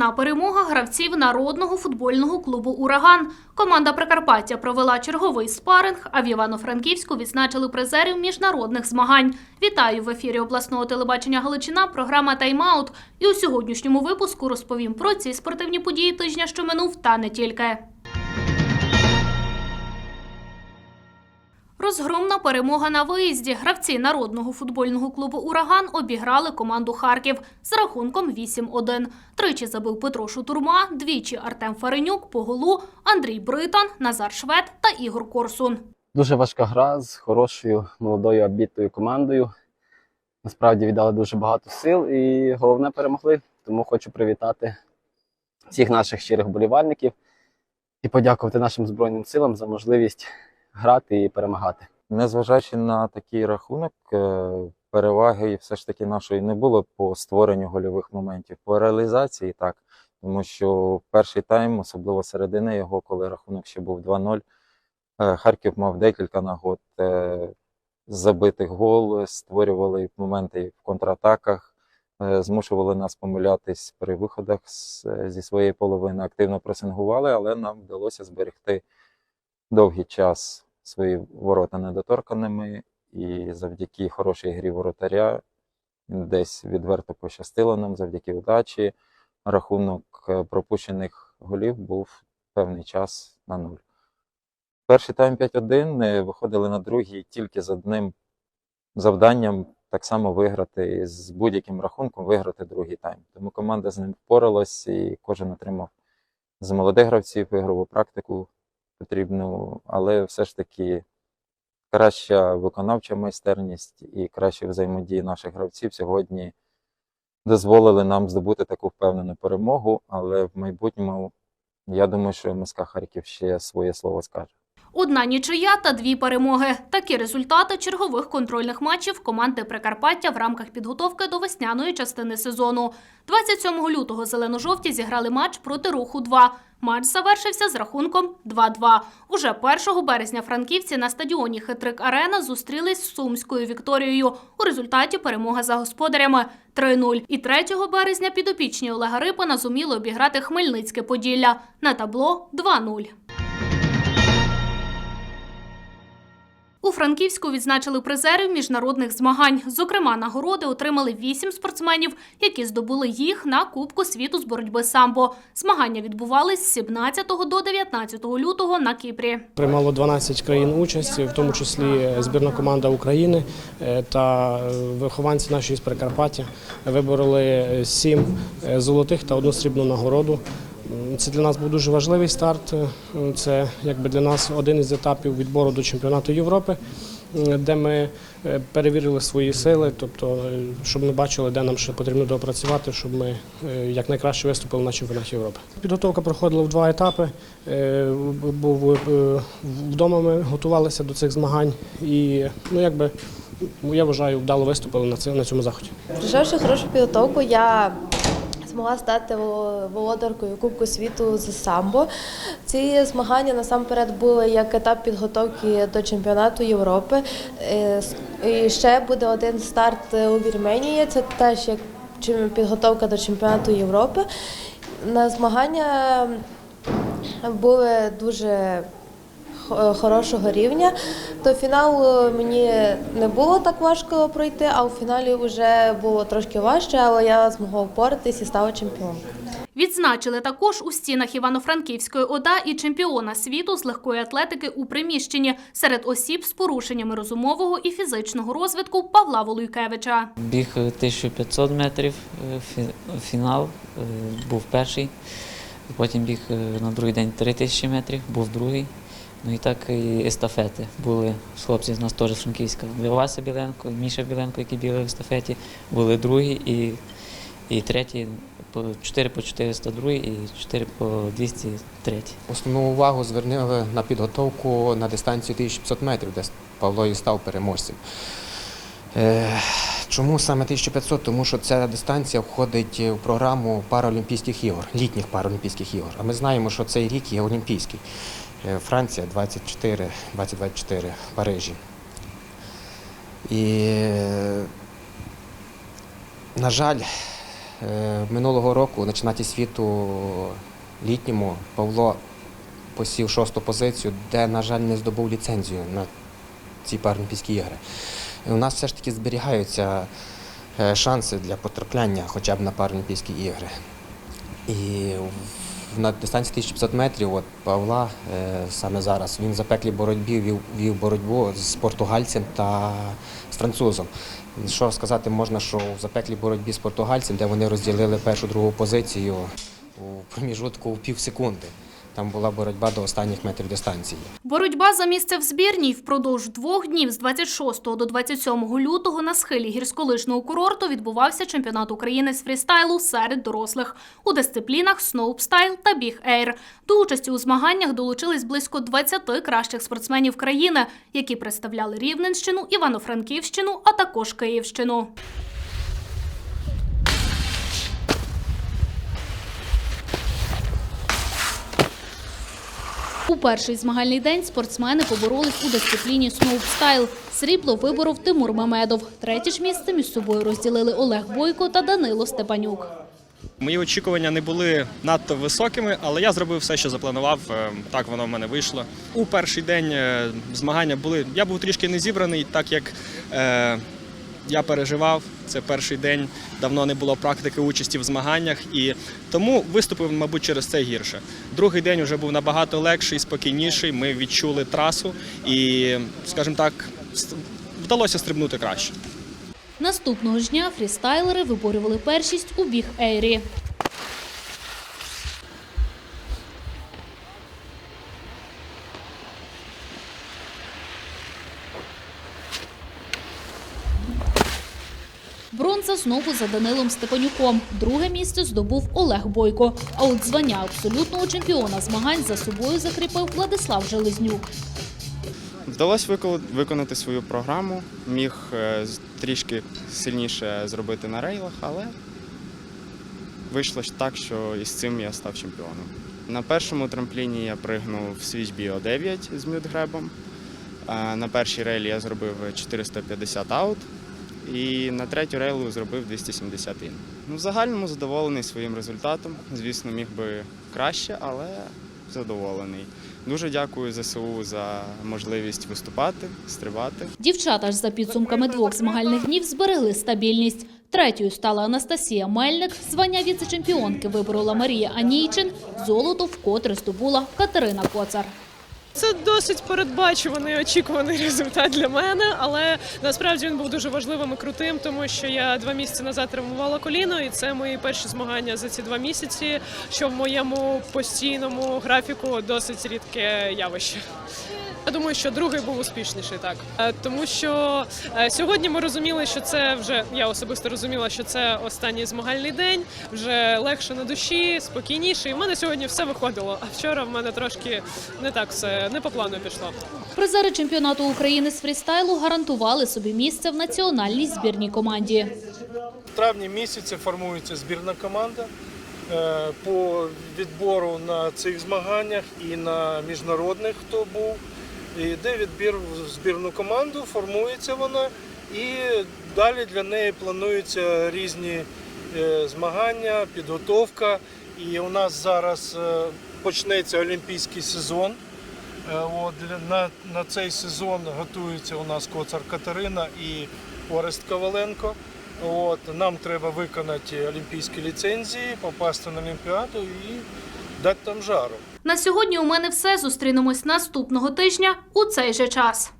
Виїзна перемога гравців народного футбольного клубу Ураган. Команда Прикарпаття провела черговий спаринг, а в Івано-Франківську відзначили призерів міжнародних змагань. Вітаю в ефірі обласного телебачення Галичина. Програма Тайм-аут. І у сьогоднішньому випуску розповім про ці спортивні події тижня, що минув, та не тільки. Розгромна перемога на виїзді. Гравці народного футбольного клубу Ураган обіграли команду Харків з рахунком 8-1. Тричі забив Петро Шутурма, двічі Артем Фаренюк по голу, Андрій Британ, Назар Швед та Ігор Корсун. Дуже важка гра з хорошою молодою обітою командою. Насправді віддали дуже багато сил і головне перемогли. Тому хочу привітати всіх наших щирих болівальників і подякувати нашим Збройним силам за можливість грати і перемагати. Незважаючи на такий рахунок, е, переваги все ж таки нашої не було по створенню гольових моментів, по реалізації так. Тому що перший тайм, особливо середини його, коли рахунок ще був 2-0, е, Харків мав декілька нагод е, забитих гол, створювали моменти в контратаках, змушували нас помилятись при виходах зі своєї половини, активно пресингували, але нам вдалося зберегти довгий час свої ворота недоторканими, і завдяки хорошій грі воротаря десь відверто пощастило нам завдяки удачі. Рахунок е, пропущених голів був певний час на нуль. Перший тайм 5-1 е, виходили на другий тільки з одним завданням так само виграти з будь-яким рахунком виграти другий тайм. Тому команда з ним впоралась і кожен отримав з молодих гравців ігрову практику потрібну, але все ж таки краща виконавча майстерність і краща взаємодія наших гравців сьогодні дозволили нам здобути таку впевнену перемогу. Але в майбутньому я думаю, що МСК Харків ще своє слово скаже. Одна нічия та дві перемоги. Такі результати чергових контрольних матчів команди Прикарпаття в рамках підготовки до весняної частини сезону. 27 лютого зелено-жовті зіграли матч проти руху 2 Матч завершився з рахунком 2-2. Уже 1 березня франківці на стадіоні Хитрик Арена зустрілись з Сумською Вікторією. У результаті перемога за господарями 3-0. І 3 березня підопічні Олега Рипана зуміли обіграти Хмельницьке Поділля. На табло 2-0. У Франківську відзначили призерів міжнародних змагань. Зокрема, нагороди отримали вісім спортсменів, які здобули їх на Кубку світу з боротьби самбо. Змагання відбувались з 17 до 19 лютого на Кіпрі. Приймало 12 країн участі, в тому числі збірна команда України е, та е, вихованці нашої з Прикарпаття вибороли 7 золотих та одну срібну нагороду. Це для нас був дуже важливий старт. Е, Це якби для нас один із етапів відбору до чемпіонату Європи, де ми е, перевірили свої сили, тобто е, щоб ми бачили, де нам ще потрібно допрацювати, щоб ми е, якнайкраще виступили на чемпіонаті Європи. Підготовка проходила в два етапи. Е, Був е, вдома ми готувалися до цих змагань і ну якби я вважаю, вдало виступили на цьому заході. Пройшовши хорошу підготовку, я змогла стати володаркою Кубку світу з самбо. Ці змагання насамперед були як етап підготовки до чемпіонату Європи. Е, І ще буде один старт у Вірменії. Це теж як підготовка до чемпіонату Європи. На змагання були дуже хорошого рівня. До фіналу мені не було так важко пройти, а у фіналі вже було трошки важче, але я змогла впоратись і стала чемпіонкою. Відзначили також у стінах Івано-Франківської ОДА і чемпіона світу з легкої атлетики у приміщенні серед осіб з порушеннями розумового і фізичного розвитку Павла Волуйкевича. Біг е, 1500 метрів, е, фінал е, був перший. Потім біг е, на другий день 3000 метрів, був другий. Ну і так і естафети. Були хлопці з нас теж з Франківська. Вася Біленко, Міша Біленко, які бігли в естафеті, були другі і, і треті, по 4 по 402 і 4 по 203. Основну увагу звернули на підготовку на дистанцію 1500 метрів, де Павло і став переможцем. Е, Чому саме 1500? Тому що ця дистанція входить у програму Паралімпійських ігор, літніх Паралімпійських ігор. А ми знаємо, що цей рік є Олімпійський. Е, Франція 24, 2024, Парижі. І, е, на жаль, Е, Минулого року на чемпіонаті світу літньому Павло посів шосту позицію, де, на жаль, не здобув ліцензію на ці Паралімпійські ігри. У нас все ж таки зберігаються шанси для потрапляння хоча б на Паралімпійські ігри. І в- на дистанції 1500 метрів от Павла е, саме зараз він в запеклій боротьбі вів, вів боротьбу з португальцем та з французом. Що сказати можна, що в запеклій боротьбі з португальцем, де вони розділили першу другу позицію у проміжутку в пів секунди. Там була боротьба до останніх метрів дистанції. Боротьба за місце в збірній впродовж двох днів з 26 до 27 лютого на схилі гірськолижного курорту відбувався чемпіонат України з фрістайлу серед дорослих у дисциплінах сноупстайл та біг ейр. До участі у змаганнях долучились близько 20 кращих спортсменів країни, які представляли Рівненщину, Івано-Франківщину, а також Київщину. У перший змагальний день спортсмени поборолись у дисципліні сноупстайл. Срібло виборов Тимур Мамедов. Третє ж місце між собою розділили Олег Бойко та Данило Степанюк. Мої очікування не були надто високими, але я зробив все, що запланував. Е, Так воно в мене вийшло. У перший день е, змагання були. Я був трішки не зібраний, так як е, я переживав. Це перший день, давно не було практики участі в змаганнях, і тому виступив, мабуть, через це гірше. Другий день вже був набагато легший, спокійніший. Ми відчули трасу і, скажімо так, вдалося стрибнути краще. Наступного ж дня фрістайлери виборювали першість у біг ейрі. Знову за Данилом Степанюком. Друге місце здобув Олег Бойко. А от звання абсолютного чемпіона змагань за собою закріпив Владислав Железнюк. Вдалося виконати свою програму, міг е, трішки сильніше зробити на рейлах, але вийшло так, що із цим я став чемпіоном. На першому трампліні я пригнув Switch Bio 9 з мюдгребом. На першій рейлі я зробив 450 аут. І на третю рейлу зробив 270 ін. Ну, в загальному задоволений своїм результатом. Звісно, міг би краще, але задоволений. Дуже дякую ЗСУ за можливість виступати, стрибати. Дівчата ж за підсумками двох змагальних днів зберегли стабільність. Третьою стала Анастасія Мельник. Звання віце-чемпіонки виборола Марія Анійчин. Золото вкотре здобула Катерина Коцар. Це досить передбачуваний очікуваний результат для мене, але насправді він був дуже важливим і крутим, тому що я два місяці назад травмувала коліно, і це мої перші змагання за ці два місяці, що в моєму постійному графіку досить рідке явище. Я думаю, що другий був успішніший, так Е, тому що е, сьогодні ми розуміли, що це вже я особисто розуміла, що це останній змагальний день, вже легше на душі, спокійніше. І в мене сьогодні все виходило. А вчора в мене трошки не так все не по плану пішло. Призери чемпіонату України з фрістайлу гарантували собі місце в національній збірній команді. В травні місяці формується збірна команда е, по відбору на цих змаганнях і на міжнародних, хто був. Йде відбір в збірну команду, формується вона, і далі для неї плануються різні е, змагання, підготовка. І у нас зараз е, почнеться олімпійський сезон. Е, От, на, на цей сезон готується у нас Коцар Катерина і Орест Коваленко. От, нам треба виконати олімпійські ліцензії, попасти на Олімпіаду і дати там жару. На сьогодні у мене все. Зустрінемось наступного тижня у цей же час.